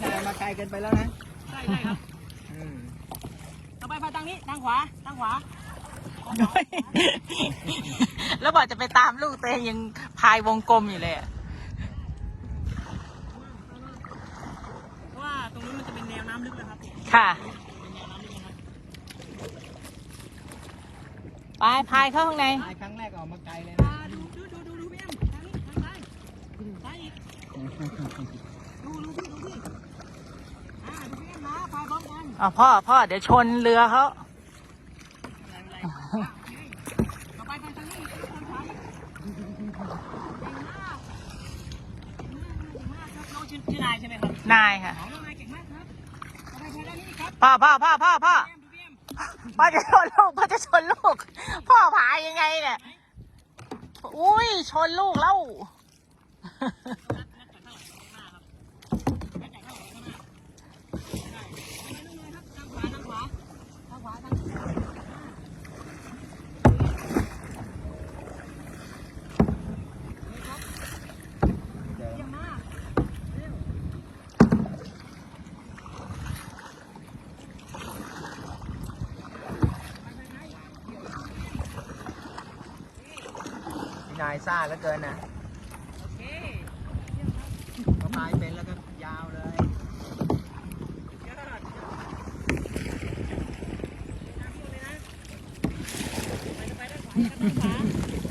พี่นายมาไกลเกินไปแล้วนะใช่ใช่ครับอืมต่อไปพายทางนี้ทางขวาทางขวา แล้วบอกจะไปตามลูกตัวเองยังพายวงกลมอยู่เลยอะเพราะว่าตรงนี้มันจะเป็นแนวน้ำลึกนะครับค่ะเป็นแนวน้ำลึกนะครับไปพายเข้าข้างในพายครั้งแรกออกมาไกลเลยอ่านะดูดูดูดูดูพี่แอมทางนี้ทางซ้ายซ้ายอีกดูดูพี่ดูพี่อ่าดูพี่แอมนะพายพร้ อมกันอ๋อพ่อพ่อเดี๋ยวชนเรือเขาอะไรอะไรอะโอเคต่อไปทางทางนี้ทางซ้ายเก่งมากเก่งมากเก่งมากครับน้องชื่อนายใช่ไหมครับนายค่ะน้องนายเก่งมากครับต่อไปพายด้านนี้ครับพ่อพ่อพ่อพ่อพ่อพ่อมดูพี่แอมพ่อจะชนลูกพ่อจะชนลูก พ่อพายยังไงเนี่ย อุ้ยชนลูกแล้ว นายซ่าเหลือเกินนะพอตายเป็นแล้วก็ยาวเลยไปด้านขวา